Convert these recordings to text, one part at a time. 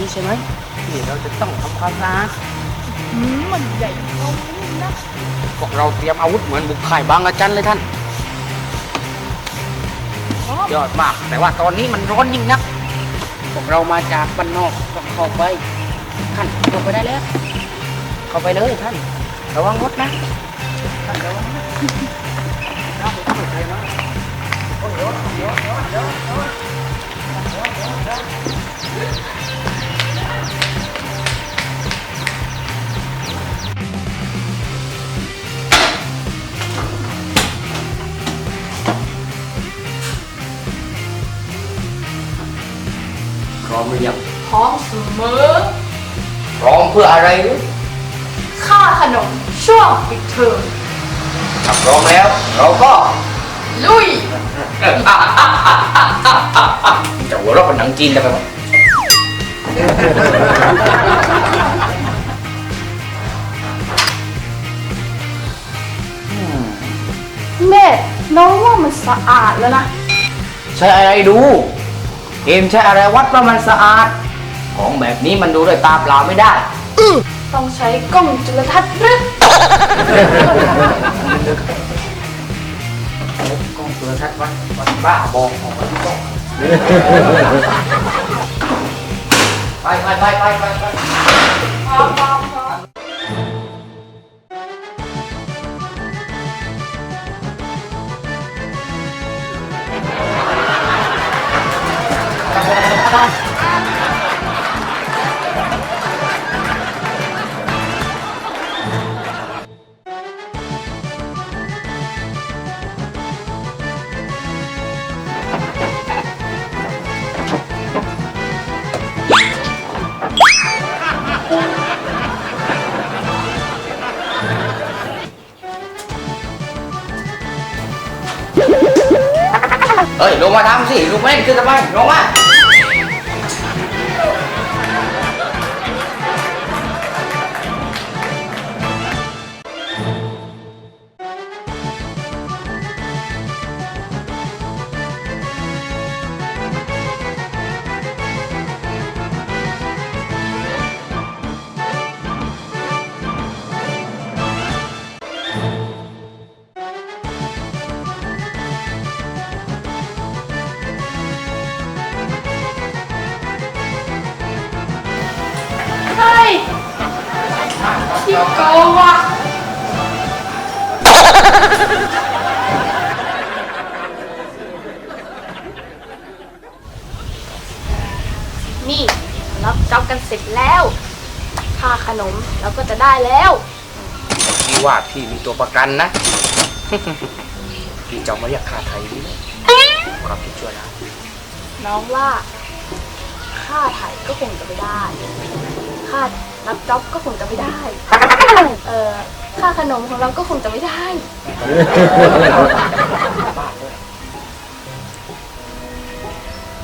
บ้านหลังนี้ใช่ไหมที่เราจะต้องทำความสะอาดอืมมันใหญ่ตรงนี้นะพวกเราเตรียมอาวุธเหมือนบุกข่ายบางอาจันเลยท่าน อ๋อยอดมาก แต่ว่าตอนนี้มันร้อนยิ่งนัก พวกเรามาจากบ้านนอกต้องเข้าไป ท่านเข้าไปได้แล้ว เข้าไปเลยท่าน ระวังรถนะ ท่านระวังนะน้ำผมไม่เคยมาโอ้ยเดี๋ยวเดี๋ยวเดี๋ยวเดี๋ยวเดี๋ยวพร้ อมหรือยังพร้อมเสมอพร้อมเพื่ออะไรหรือค่าขนมช่วงปิดเทอมถ้าพร้อมแล้ว เราก็ลุยจะหัวเราะเป็นหนังจีนได้ไหมวะแม่น้องว่ามันสะอาดแล้วนะ ใช้อะไรดู เกมใช้อะไรวัดว่ามันสะอาด ของแบบนี้มันดูด้วยตาเปล่าไม่ได้ ต้องใช้กล้องจุลทรรศน์หรือกล้องโทรทัศน์วัดวัดบ้าบองของมันกล้องไปไปไปไปไปไป เฮ้ยลงมาทำสิลงมาเล่นคือทำไมลงมา ว่าพี่มีตัวประกันนะ พี่จะเอามาเรียกค่าไทยดีไหมครับพี่ช่วยนะน้องว่า ค่าถ่ายก็คงจะไม่ได้ ค่ารับจ็อบก็คงจะไม่ได้ เอ่อ ค่าขนมของเราก็คงจะไม่ได้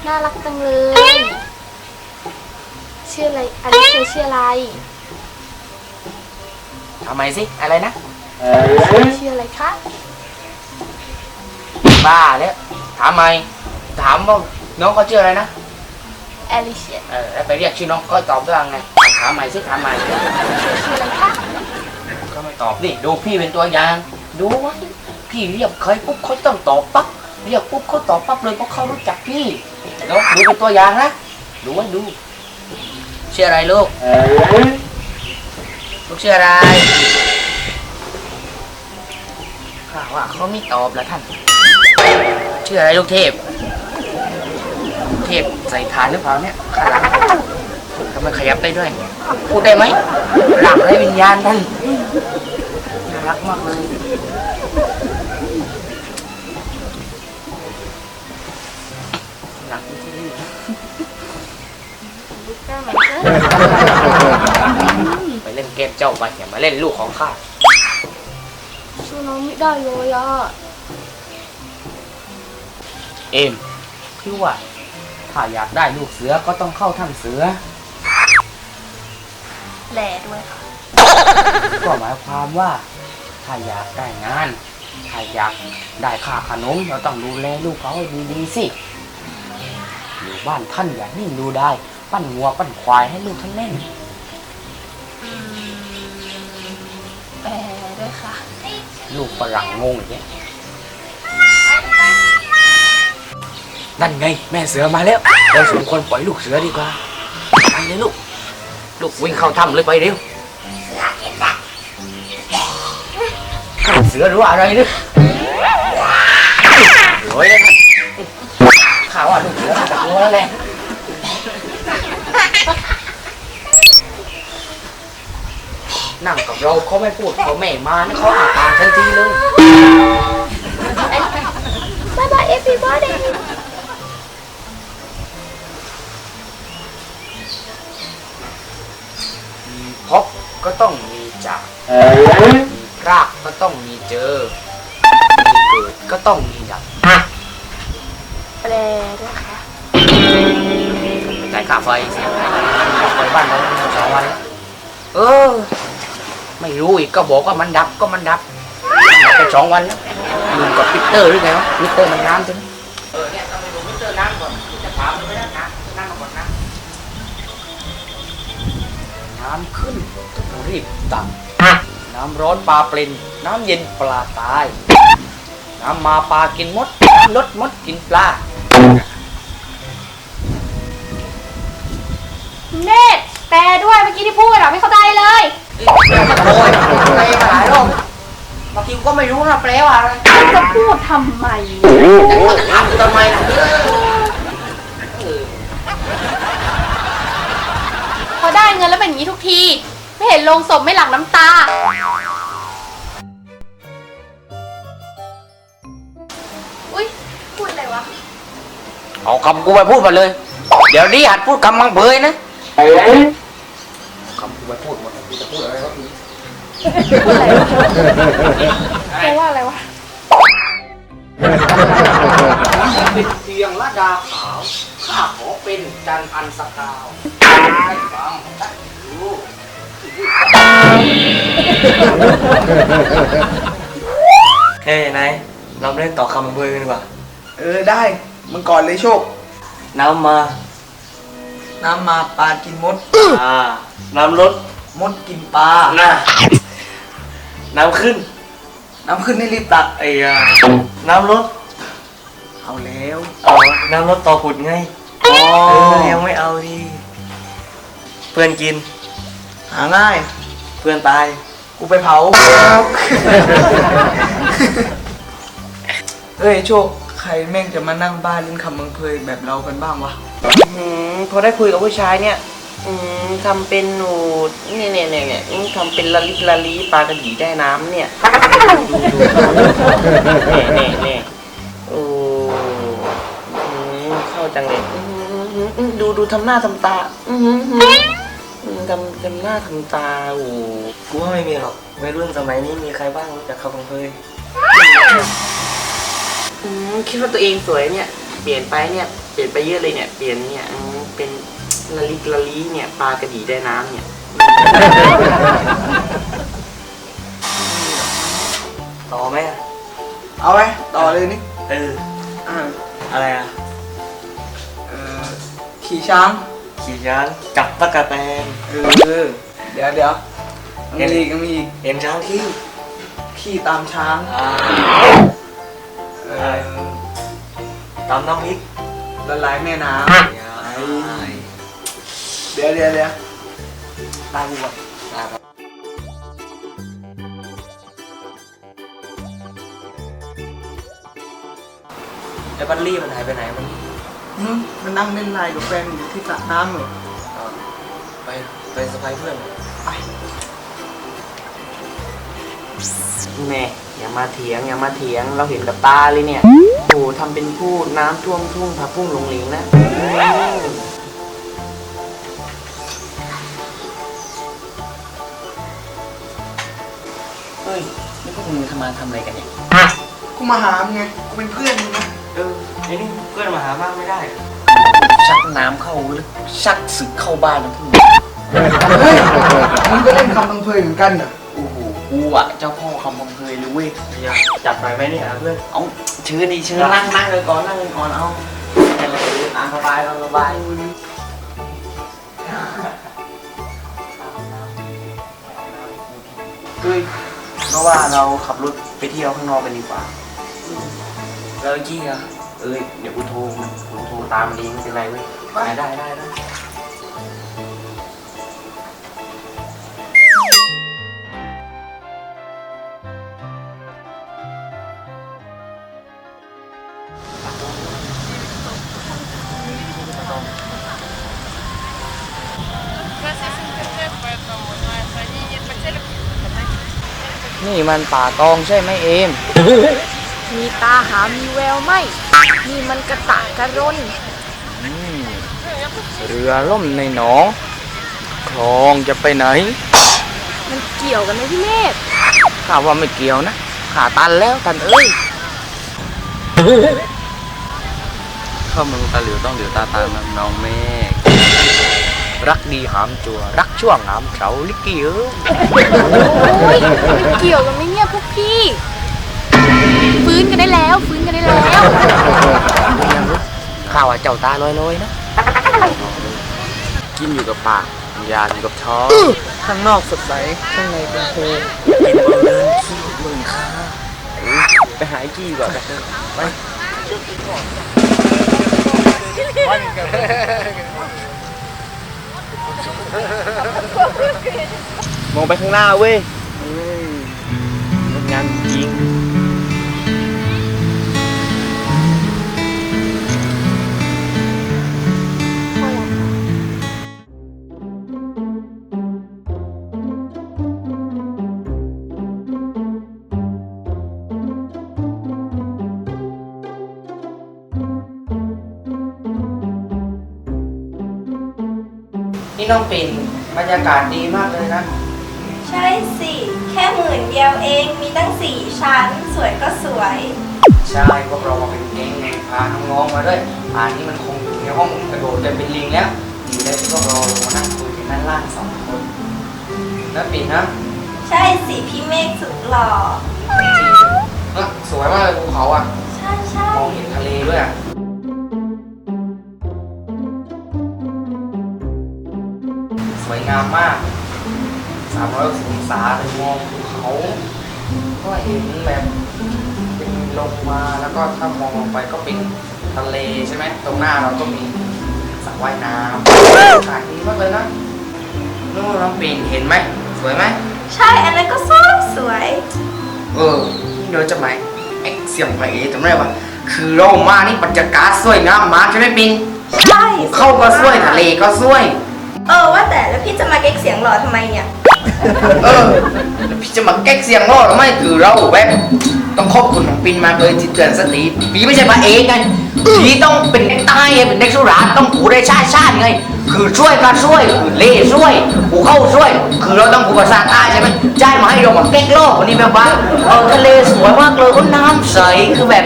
น่ารักจังเลย ชื่ออะไรอันนี้คือชื่ออะไร ทำไมสิ อะไรนะ ชื่ออะไรคะ บ้าแล้วถามไหมถามว่าน้องเขาชื่ออะไรนะ แอลิเชีย เออแล้วไปเรียกชื่อน้องก็ตอบด้วยไง ถามใหม่สิถามใหม่ชื่ออะไรคะ ก็ไม่ตอบดิดูพี่เป็นตัวอย่าง ดูไว้พี่เรียกใครปุ๊บเขาต้องตอบปั๊บ เรียกปุ๊บเขาตอบปั๊บเลยเพราะเขารู้จักพี่เนาะดูเป็นตัวอย่างนะ ดูไว้ดูชื่ออะไรลูก ลูกชื่ออะไรข้าวว่าเขาไม่ตอบแล้วท่าน ชื่ออะไรลูกเทพเทพใส่ฐานหรือเปล่าเนี่ยข้างหลังทำไมขยับได้ด้วย พูดได้ไหมหลังไรวิญญาณท่านน่ารักมากเลยหลังที่นี่ ไปเล่นเกมเจ้าไปอย่ามาเล่นลูกของข้าชื่อน้องไม่ได้เลยอะเอมพี่ว่า ถ้าอยากได้ลูกเสือก็ต้องเข้าถ้ำเสือ แหล่ด้วยค่ะ ก็หมายความว่า ถ้าอยากได้งาน ถ้าอยากได้ค่าขนมเราต้องดูแลลูกเขาให้ดีๆสิอยู่บ้านท่านอย่านิ่งดูได้ ปั้นวัวปั้นควายให้ลูกท่านเล่น ลูกฝรั่งงงอย่างเงี้ยนั่นไงแม่เสือมาแล้วเราสมควรปล่อยลูกเสือดีกว่าไปเลยลูก ลูกวิ่งเข้าถ้ำเลยไปเร็วเสือหรืออะไรเนี่ยโอยเลยข่าวว่าลูกเสือมาจากตัวแล้วแหละ นั่งกับเราเขาไม่พูดเขาไม่มานะเขาอาปากทันทีเลยบายบาย everybody มีพบก็ต้องมีจากมีพรากก็ต้องมีเจอ มีเกิดก็ต้องมีดับแปลด้วยค่ะจ่ายค่าไฟเสียค่าไฟบ้านเราสองวันแล้วเออ ไม่รู้อีกก็บอกว่ามันดับก็มันดับดับไปสองวันแล้วลืมกับมิเตอร์หรือไงวะมิเตอร์มันน้ำใช่ไหมเออเนี่ยต้องไปดูมิเตอร์น้ำก่อนจะถามมันไม่ได้นะน้ำมาก่อนนะน้ำขึ้นต้องรีบตักน้ำร้อนปลาเปลินน้ำเย็นปลาตาย น้ำมาปลากินมดน้ำลดมดกินปลาเนตแปลด้วยเมื่อกี้ที่พูดอะไม่เข้าใจเลย โอ้ยอะไรมาหลายรอบบางทีก็ไม่รู้นะแปลว่าอะไรจะพูดทำไมถามกูทำไมล่ะเออพอได้เงินแล้วเป็นอย่างนี้ทุกที ไม่เห็นลงศพไม่หลั่งน้ำตา อุ้ยพูดอะไรวะ เอาคำกูไปพูดมาเลย เดี๋ยวนี้หัดพูดคำมังเบยนะ ไปพูดหมดกูจะพูดอะไรวะพี่แปลว่าอะไรวะปิดเตียงละดาขาว ข้าขอเป็นจันอันสกาวให้ฟังได้รู้เฮ้ยนายเราเล่นต่อคำเบอร์กันดีกว่า เออได้ มึงก่อนเลยโชค น้ำมา น้ำมาปลากินมด อ่า น้ำลดมดกินปลาน่ะน้ำขึ้น น้ำขึ้นให้รีบตักไอ้อ่าน้ำลดเอาแล้วเอาน้ำลดต่อผุดไงอ๋อเออยังไม่เอาดิเพื่อนกิน หาง่าย เพื่อนตาย กูไปเผา เอ้ยโชค ใครแม่งจะมานั่งบ้านเล่นคำเมืองเพยแบบเรากันบ้างวะอืมพอได้คุยกับผู้ชายเนี่ย อืมทำเป็นหนูเนี่ยเนี่ยเนี่ยเนี่ยอืมทำเป็นละลิละลีปลากระดีได้น้ำเนี่ยเนี่ยเนี่ยเนี่ยโอ้อืมเข้าจังเลยอืมอืมอืมดูดูทำหน้าทำตาอืมอืมอืมทำทำหน้าทำตาโอ้ กูว่าไม่มีหรอกวัยรุ่นสมัยนี้มีใครบ้างรู้จักเบอร์อืมคิดว่าตัวเองสวยเนี่ย เปลี่ยนไปเนี่ย เปลี่ยนไปเยอะเลยเนี่ย เปลี่ยนเนี่ยอืมเป็น ละลิละลีเนี่ยปลากระดีได้น้ำเนี่ย ต่อไหมอะเอาไว้ต่อเลยนี่เออ อ่าอะไรอะ เออขี่ช้างขี่ช้างจับตะกะแตน เออเดี๋ยวเดี๋ยวยังมีอีกยังมีอีกเห็นช้างขี้ขี่ตามช้างอ่าเออตำน้ำพริกละลายแม่น้ใช่ำ เดี๋ยวเดี๋ยวเดี๋ยวตามกูก่อนไอ้บัลลี่มันหายไปไหนมันอืมมันนั่งเล่นไลน์กับแฟนอยู่ที่สระน้ำอยู่ไปไปสะพายเพื่อนแม่อย่ามาเถียงอย่ามาเถียงเราเห็นกับตาเลยเนี่ยโอ้ทำเป็นพูดน้ำท่วมทุ่งผักพุ่งลงหลิงนะ พวกมึงทำมาทำอะไรกันเนี่ยอะกูมาหามึงไงกูเป็นเพื่อนมึงนะเออไอ้นี่เพื่อนมาหาบ้างไม่ได้ชักน้ำเข้าหรือชักศึกเข้าบ้านนะพวกมึงเฮ้ยมึงก็เล่นคำบังเพยเหมือนกันน่ะโอ้โหกูอะเจ้าพ่อคำบังเพยเลยเว้ยเนี่ยจัดไปไหมเนี่ยเพื่อนเอาเชิญดิเชิญนั่งนั่งเลยก่อนนั่งเลยก่อนเอาอะไรอะสบายสบายคืย ยเพราะว่าเราขับรถไปเที่ยวข้างนอกกันดีกว่า แล้วกี้อะเอ้ยเดี๋ยวกูโทรมันกูโทรตามมันเองไม่เป็นไรเว้ยได้ได้ได้ นี่มันป่าตองใช่ไหมเอม มีตาหามีแววไหมนี่มันกระตะกระรนเรือล่มในหนอง คลองจะไปไหน มันเกี่ยวกันไหมพี่เมฆข้าว่าไม่เกี่ยวนะข้าตันแล้วตันเอ้ยเข้าเมืองตาหลิวต้องหลิวตาตามนะน้องเมฆ รักดีหามจัว รักช่วงหามเฉาลิกกี้เอ้ยโอ้ยมันเกี่ยวกันไหมเนี่ยพวกพี่ ฟื้นกันได้แล้ว ฟื้นกันได้แล้ว ข้าว่าเจ้าตาลอยๆนะ กินอยู่กับปากยาอยู่กับท้องข้างนอกสดใสข้างในเป็นเพลงเดินขี้มึงค่ะไปหาไอ้กี้ก่อนไป มองไปข้างหน้าเว้ยงดงามจริง นี่น้องปิ่นบรรยากาศดีมากเลยนะ ใช่สิ แค่หมื่นเดียวเองมีตั้งสี่ชั้น สวยก็สวย ใช่พวกเรามาเป็นแก๊งไงพาน้องๆมาด้วยป่านนี้มันคงอยู่ในห้องกระโดดกันเป็นลิงแล้วดีแล้วที่พวกเราลงมานั่งคุยกันด้านล่างสองคนนะปิ่นนะใช่สิ พี่เมฆสุดหล่อ เอ้อสวยมากเลยภูเขาอะ ใช่ใช่มองเห็นทะเลด้วยอะ สวยงามมาก 360องศาเลยมองภูเขา ก็เห็นแบบเป็นลงมาแล้วก็ถ้ามองลงไปก็เป็นทะเลใช่ไหมตรงหน้าเราก็มีสระว่ายน้ำอากาศดีมากเลยนะนู่นน้องปีนเห็นไหมสวยไหมใช่ อันนั้นก็สวยสวย เออเดี๋ยวจะไหมไอ้เสียงไหนจำได้ปะคือเรามานี่บรรยากาศสวยงามมากใช่ไหมปินใช่ เข้าก็สวยทะเลก็สวย เออว่าแต่แล้วพี่จะมาเก๊กเสียงหล่อทำไมเนี่ย เออแล้วพี่จะมาแก๊กเสียงรอดหรือไม่คือเราแบบต้องขอบคุณของปินมากเลยที่เตือนสติพี่ไม่ใช่พระเอกไงพี่ต้องเป็นเด็กใต้ไงเป็นเด็กสุราษฎร์ต้องผูได้ชาติชาติไง คือช่วยก็ช่วยคือเล่ช่วยผูเข้าช่วย คือเราต้องผูภาษาใต้ใช่ไหมใช่มาให้เรามาแก๊กโลกวันนี้แบบว่าเออทะเลสวยมากเลยน้ำใสคือแบบ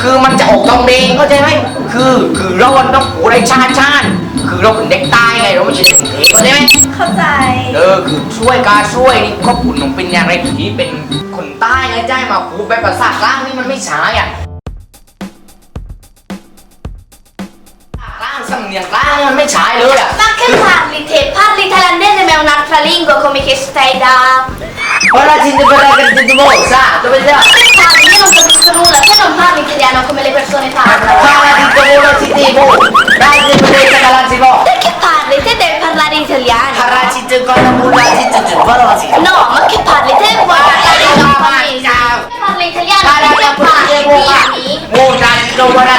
คือมันจะออกตองเดงเข้าใจไหมคือคือเราต้องผูได้ชาติชาติคือเราเป็นเด็กใต้ไงเราไม่ใช่เด็กเทเข้าใจไหมเข้าใจ เออคือช่วยกาช่วยนี่ครอบครัวหนูเป็นอย่างไรที่เป็นคนใต้ไงใจมาพูดแบบภาษากลางนี่มันไม่ใช่อะ ลางสำเนียงกลางมันไม่ใช่เลยอะ Ma che parli te? Parli thailandese ma è un'altra lingua come che stai da... เพราะเราจินตนาการจินตโมซะตัวเป็นเรื่อง Che parli? Io non capisco nulla, te non parli italiano come le persone พา parlano. ราจินตโมเราจินติโมได้จินตโมจะกาลาจิโม Perché parli? Te devi parlare พา italiano. ราจินตโกนามูลาจินตโมเราจิ No, ma che parli? Te vuoi parlare giapponese? Parli italiano, perché parli? Dimmi. โมจาจิโนวรา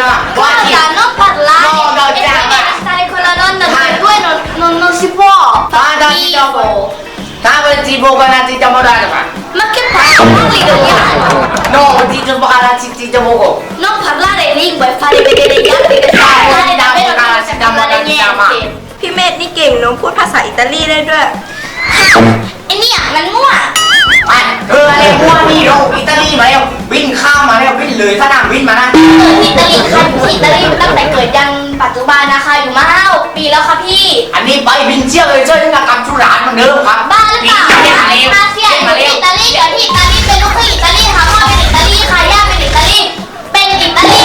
parlano. Guarda, non parlare, No, no, perché chiama. devi stare con la nonna due due non, non, non si può. Fa Vada, schifo. ถ้าเป็นจีโบกันนะจีจะมาได้หรือเปล่า Ma che parli? Parli italiano. โน่จีจะมากันนะจีจีจะโมโก Non parlare lingua e fare vedere gli altri che sai parlare davvero non sai parlare niente. พี่เมธนี่เก่งเนอะพูดภาษาอิตาลีได้ด้วยไอเนี่ยมันมั่ว ไอ้เอออะไรพวกนี้เราอิตาลีมาแล้วบินข้ามมาแล้วบินเลยสนามบินมานะเกิดที่อิตาลีค่ะอยู่ที่อิตาลีตั้งแต่เกิดยันปัจจุบันนะคะอยู่มาห้าหกปีแล้วค่ะพี่ อันนี้ไปบินเชี่ยวเลยช่วยนักการสุรานเหมือนเดิมครับบ้าหรือเปล่าบินมาแล้วอาเซียนอมายู่แล้วที่อิตาลีเกิดที่อิตาลีเป็นลูกครึ่งอิตาลีค่ะพ่อเป็นอิตาลีค่ะย่าเป็นอิตาลีเป็นอิตาลี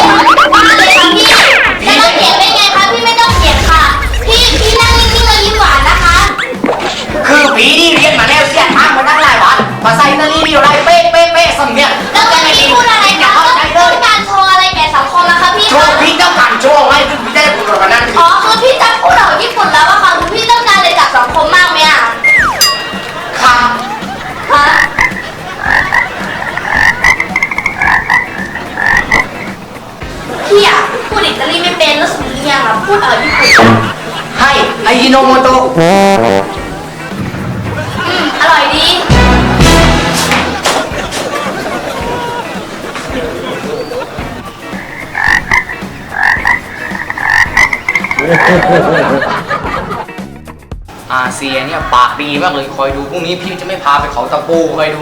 ซียเนี่ยปากดีมากเลยคอยดูพรุ่งนี้พี่จะไม่พาไปเขาตะปูคอยดู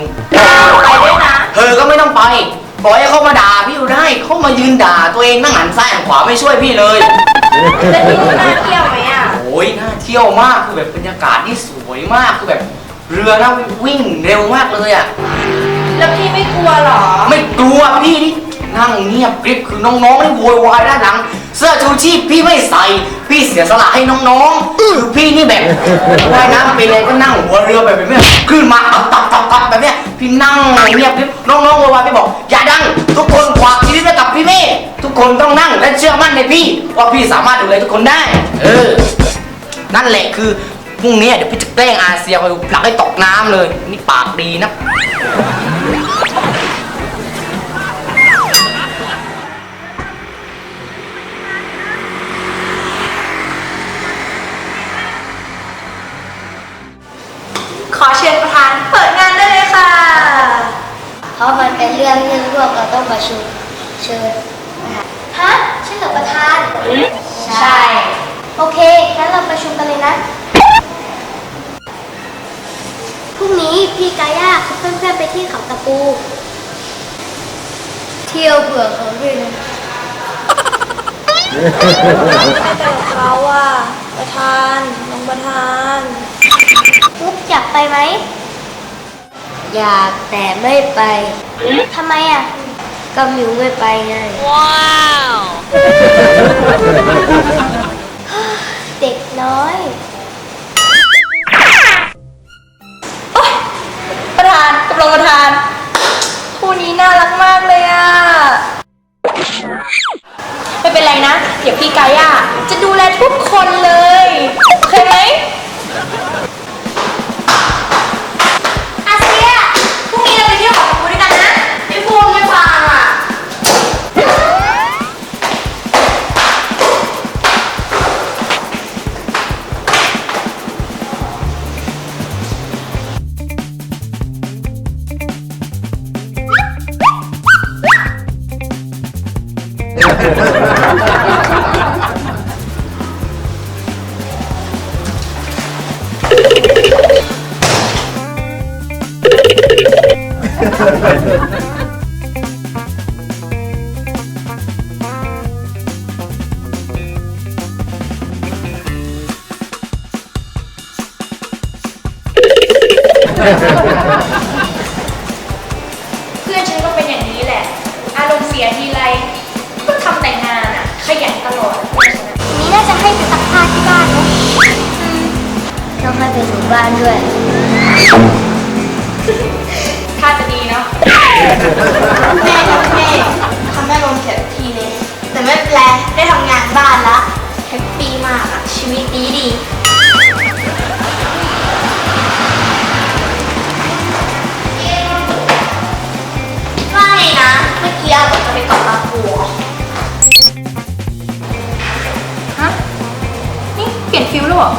ไปด้วยนะ เธอก็ไม่ต้องไปปล่อยให้เขามาด่าพี่อยู่ได้เขามายืนด่าตัวเองนั่งหันซ้ายหันขวาไม่ช่วยพี่เลยแล้วที่นู่นน่าเที่ยวไหมอะ โอ้ยน่าเที่ยวมากคือแบบบรรยากาศนี่สวยมากคือแบบ เรือนะวิ่งเร็วมากเลยอะ แล้วพี่ไม่กลัวเหรอ ไม่กลัวพี่นี่ นั่งเงียบกริบคือน้องๆไม่โวยวายด้านหลัง เสื้อชูชีพพี่ไม่ใส่ พี่เสียสละให้น้องๆคือพี่นี่แบบว่ายน้ำเป็นเลยก็นั่งหัวเรือแบบแบบเนี้ยขึ้นมาตับตับตับตับแบบเนี้ยพี่นั่งเงียบกริบน้องๆโวยวายพี่บอก อย่าดัง ทุกคนฝากชีวิตไว้กับพี่เมฆทุกคนต้องนั่งและเชื่อมั่นในพี่ ว่าพี่สามารถดูแลทุกคนได้ เออ นั่นแหละคือพรุ่งนี้เดี๋ยวพี่จะแกล้งอาเซียคอยดูผลักให้ตกน้ำเลยนี่ปากดีนะ อเชิญประธานเปิดงานได้เลยค่ะ เพราะมันเป็นเรื่องที่พวกเราต้องประชุมเชิญฮะใช่เหรอประธาน ใช่ โอเคงั้นเราประชุมกันเลยนะพรุ่งนี้พี่กาย่าเขาเพื่อนๆไปที่เขาตะปู เที่ยวเผื่อเขาด้วยนะเขาอะประธานน้องประธาน มุกอยากไปไหม อยากแต่ไม่ไป ทำไมอะ ก็มิวไม่ไปไง ว้าว เด็กน้อยประธานกับรองประธาน คู่นี้น่ารักมากเลยอะ ไม่เป็นไรนะ เดี๋ยวพี่กายาจะดูแลทุกคนเลย โอเคไหม ปี้มากอะชีวิตดีดีไม่นะ เมื่อกี้อาบอกจะไปเกาะตาปูเหรอฮะ นี่เปลี่ยนฟิลแล้วเหรอ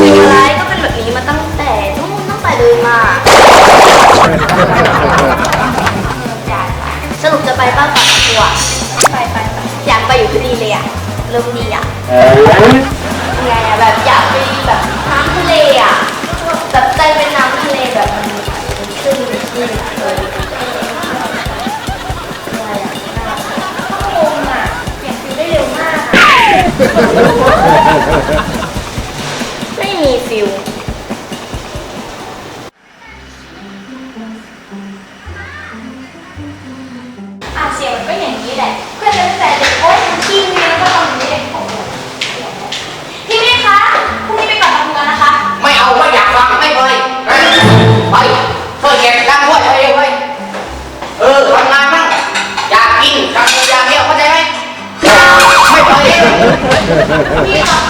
เป็นอะไรก็เป็นแบบนี้มาตั้งแต่นู่นตั้งแต่เดินมาสรุปจะไปบ้านเกาะตาปูอะไปไปไปอยากไปอยู่พอดีเลยอะเริ่มดีอะ ไงอะแบบอยากไปแบบน้ำทะเลอะแบบใจเป็นน้ำทะเลแบบมันขึ้นขึ้นเลยงงอะเปลี่ยนฟิลได้เร็วมากอะไม่มีฟิลอะเสียงมันก็อย่างนี้แหละ เพื่อนตั้งแต่เด็ก พี่คะ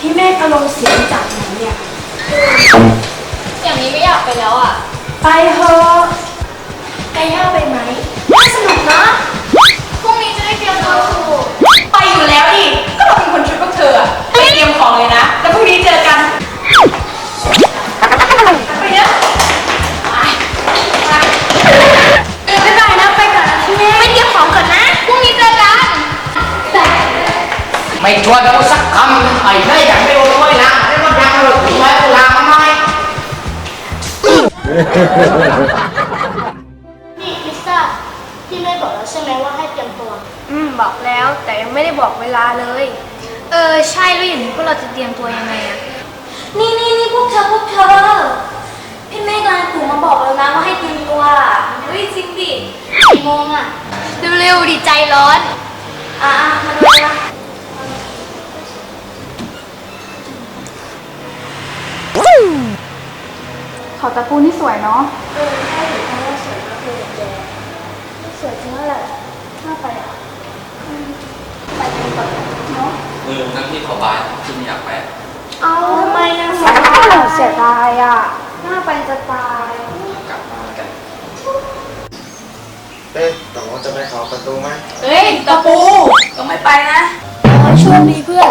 พี่เมฆอารมณ์เสียจากไหนเนี่ย อย่างนี้ไม่อยากไปแล้วอะ ไปเถอะไก่ย่าไปไหม ชวนกูสักคำไอ้ได้ยังไม่รู้ด้วยนะได้รถยังเลยถึงไว้กูลามาไหมนี่พิซซ่าพี่ไม่บอกแล้วใช่ไหมว่าให้เตรียมตัว อืมบอกแล้วแต่ยังไม่ได้บอกเวลาเลย เออใช่แล้วอย่างนี้พวกเราจะเตรียมตัวยังไงอะนี่นี่นี่พวกเธอพวกเธอ พี่เมฆไลน์กลุ่มมาบอกแล้วนะว่าให้เตรียมตัวเฮ้ยจริงดิกี่โมงอะเร็วๆดิใจร้อน อะอะมาดูนะ เขาตะปูนี่สวยเนาะเออใช่ถึงแม้ว่าสวยมากเลยแกสวยจริงแหละน่าไปอะอืมไปกันก่อนเนาะเออนั่งที่ขอบานที่ไม่อยากไปเอาทำไมนะเสียดายอะน่าไปจะตายกลับมากันเอ๊ะตกลงจะไปขอประตูไหมเฮ้ยตะปูต้องไม่ไปนะขอให้โชคดีเพื่อน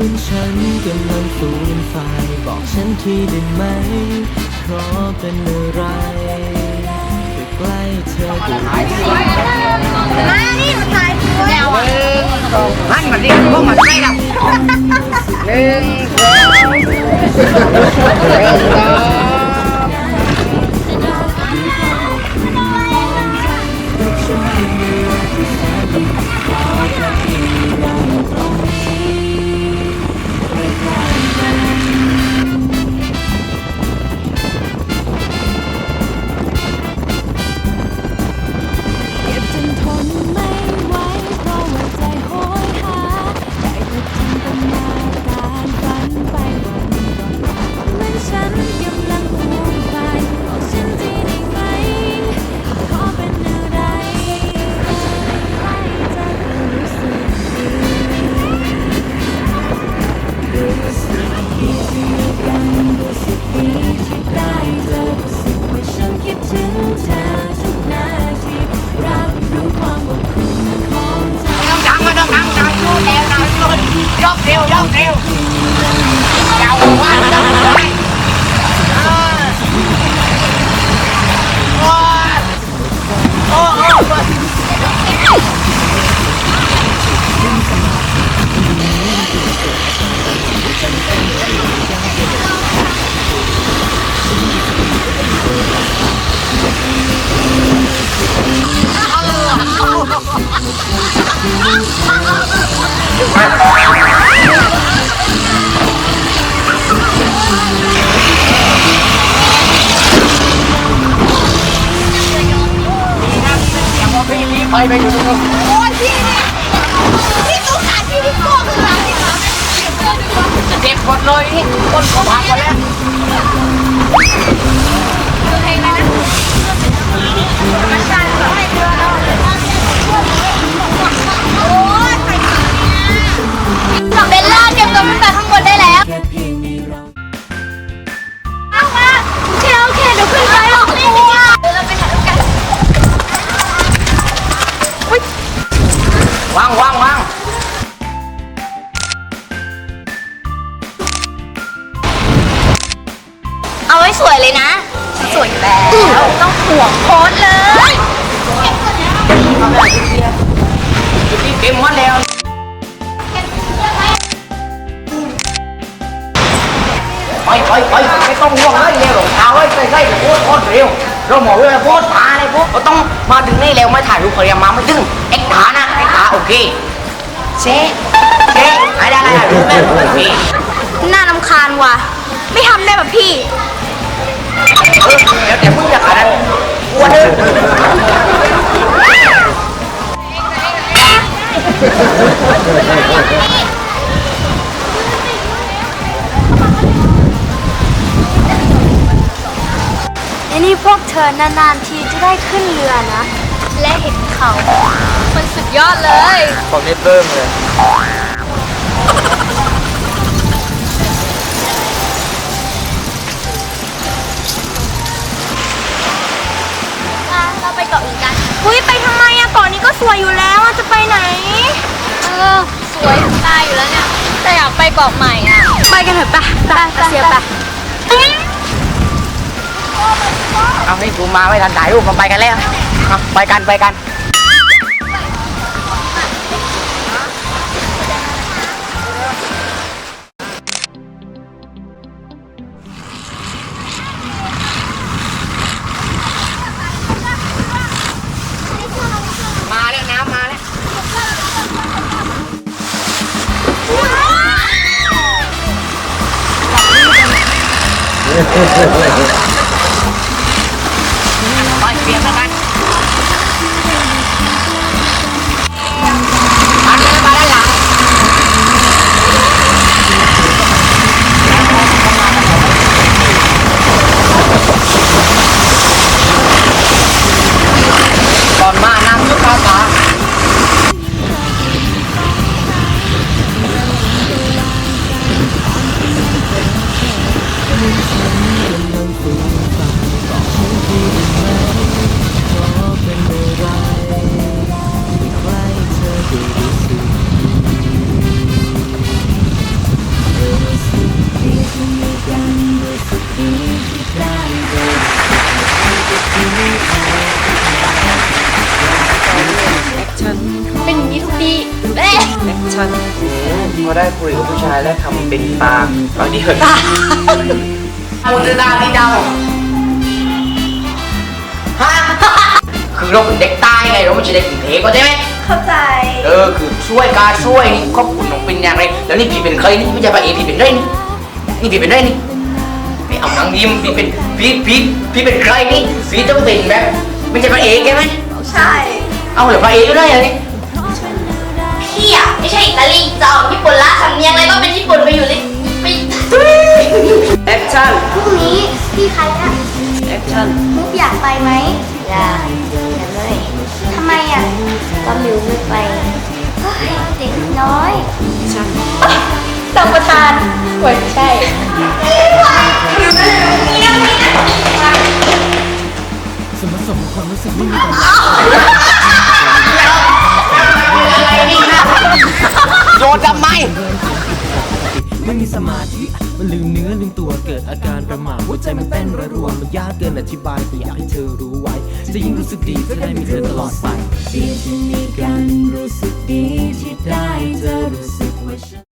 มือนฉันกำลังสูญไฟบอกฉันทีได้ไหม เพราะเป็นอะไรก็ใกล้เธอดูหันมาดิพวกมันใช่ละหนึ่งสองหนึ่งสอง ไปไปอยู่ตรงนู้นโอ้ยพี่เนี่ยพี่ตู้ขาพี่พี่โก้คือร้านที่ร้านเนี่ยเพื่อเจ็บหมดเลยนี่ต้นเขาพังหมดแล้ว วางวางวางเอาไว้สวยเลยนะ สวยอยู่แล้ว ต้องห่วงโพสเลย ที่เก็บหมดแล้ว ไปไปไปไม่ต้องห่วงเลยเร็วรองเท้าไว้ใส่ใส่โคตรโคตรเร็ว เราหมอเวลาโพสตาเล ยพวกเราต้องมาถึงนี่เร็วมาถ่ายรูปเขาเรียมาไม่ถึงเอ็กตานะเอ็กตาโอเคเซ่เซ่ได้ได้ได้รูปแม่โอเคน่ารำคาญว่ะ ไม่ทำได้แบบพี่เออเดี๋ยวแต่มึงอยากอะไรกลัวเด้อและ นี่พวกเธอนานๆทีจะได้ขึ้นเรือนะ และเห็นเขา มันสุดยอดเลย ผมนี่เบิ่มเลย เราไปเกาะอื่นกันอุ้ยไปทำไมอะเกาะนี้ก็สวยอยู่แล้วอะจะไปไหน เออ สวยตายอยู่แล้วเนี่ย แต่อยากไปเกาะใหม่อะไปกันเถอะปะไปเสียปะ เอาให้กูมาไม่ทันถ่ายรูปมาไปกันแล้วเอาไปกันไปกันมาแล้วน้ำมาแล้วามบางทีเหินมูลนาที่ดาวฮะคือเราเป็นเด็กใต้ไงเราไม่ใช่เด็กกรุงเทพก็ใช่ไหมเข้าใจ เออคือช่วยการช่วยนี่ครอบคุณน้องเป็นอย่างไร แล้วนี่พี่เป็นใครนี่ไม่ใช่พระเอกพี่เป็นไรนี่นี่พี่เป็นไรนี่ไม่เอาหนังยิ้มพี่เป็นพี่พี่พี่เป็นใครนี่พี่ต้องเป็นแบบไม่ใช่พระเอกใช่ไหมใช่ เอาเหรือพระเอกก็ได้อะไรนี่พี่อะไม่ใช่อิตาลีจะออกญี่ปุ่นละสำเนียงอะไรก็เป็นญี่ปุ่นไปอยู่เลยไป แอคชั่นพรุ่งนี้พี่ใครอะแอคชั่นมุกอยากไปไหมอยากแต่ไม่ทำไมอะก็มิวไม่ไปเฮ้ยเด็กน้อยสัมปทานโอ้ยใช่สมผสมความรู้สึกไม่มีความโยนทำไมไม่มีสมาธิ มันลืมเนื้อลืมตัวเกิดอาการประหม่าหัวใจมันเต้นระรัวมันยากเกินอธิบายแต่อยากให้เธอรู้ไว้ จะยิ่งรู้สึกดีจะได้มีเธอตลอดไปดีที่มีกันรู้สึกดีที่ได้เจอรู้สึกว่าฉัน